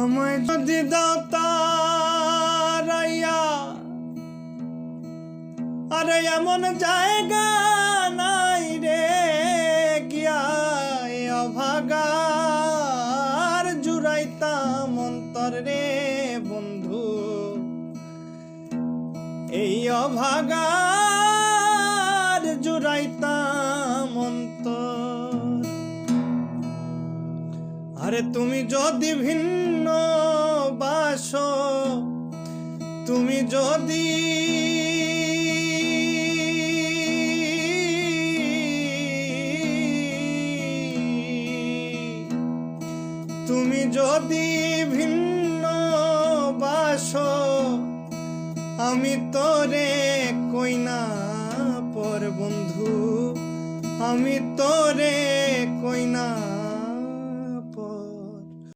আমায় যদি দাও তারাইয়া, আরে এমন জায়গা নাই রে এ অভাগার, জুড়াইতাম অন্তর রে বন্ধু। এই অভাগার, জুড়াইতাম অন্তর। আরে তুমি যদি ভিন্ন বাস, তুমি যদি তুমি যদি ভিন্ন বাস, আমি তোরে কইনা পর বন্ধু, আমি তোরে